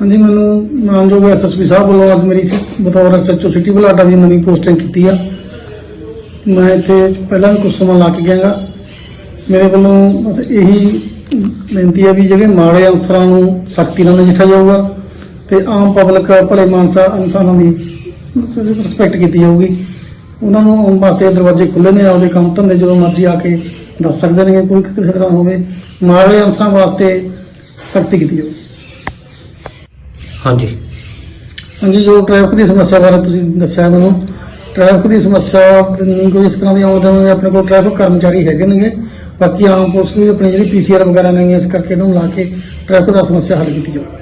ਹਾਂਜੀ, ਮੈਨੂੰ ਮਾਨਯੋਗ ਐਸਐਸਪੀ ਸਾਹਿਬ ਵੱਲੋਂ ਅੱਜ ਮੇਰੀ ਬਤੌਰ ਐਸਐਚਓ ਸਿਟੀ ਬਲਾਡਾ ਦੀ ਨਵੀਂ ਪੋਸਟਿੰਗ ਕੀਤੀ ਆ। ਮੈਂ ਇੱਥੇ ਪਹਿਲਾਂ ਕੁਝ ਸਮਾਂ ਲਾ ਕੇ ਗਿਆਗਾ। ਮੇਰੇ ਵੱਲੋਂ ਬਸ ਇਹੀ ਬੇਨਤੀ ਆ ਵੀ ਜਿਹੜੇ ਮਾੜੇ ਅਨਸਰਾਂ ਨੂੰ ਸਖਤੀ ਨਾਲ ਨਜਿੱਠਿਆ ਜਾਊਗਾ ਤੇ ਆਮ ਪਬਲਿਕ, ਭਲੇ ਮਾਨਸਾ ਇਨਸਾਨਾਂ ਦੀ ਰਿਸਪੈਕਟ ਕੀਤੀ ਜਾਊਗੀ। ਉਹਨਾਂ ਨੂੰ ਵਾਸਤੇ ਦਰਵਾਜ਼ੇ ਖੁੱਲੇ ਨੇ ਆਪਦੇ ਕੰਮ ਧੰਦੇ ਜਦੋਂ ਮਰਜ਼ੀ ਆ ਕੇ ਦੱਸ ਸਕਦੇ ਨੇ ਕੋਈ ਕਿਸੇ ਤਰ੍ਹਾਂ ਹੋਵੇ ਮਾੜੇ ਅਨਸਰਾਂ ਵਾਸਤੇ ਸਖਤੀ ਕੀਤੀ ਜਾਊਗੀ ਹਾਂਜੀ। ਹਾਂਜੀ ਜੋ ਟ੍ਰੈਫਿਕ ਦੀ ਸਮੱਸਿਆ ਬਾਰੇ ਤੁਸੀਂ ਦੱਸਿਆ ਮੈਨੂੰ ਟ੍ਰੈਫਿਕ ਦੀ ਸਮੱਸਿਆ ਨਹੀਂ ਕੋਈ ਇਸ ਤਰ੍ਹਾਂ ਦੀ ਆਉਂਦਾ ਆਪਣੇ ਕੋਲ ਟ੍ਰੈਫਿਕ ਕਰਮਚਾਰੀ ਹੈਗੇ ਨੇਗੇ ਬਾਕੀ ਆਮ ਪੁਲਿਸ ਵੀ ਆਪਣੀ ਜਿਹੜੀ ਪੀਸੀਆਰ ਵਗੈਰਾ ਨਹੀਂ ਇਸ ਕਰਕੇ ਇਹਨੂੰ ਲਾ ਕੇ ਟ੍ਰੈਫਿਕ ਦਾ ਸਮੱਸਿਆ ਹੱਲ ਕੀਤੀ ਜਾਊਗੀ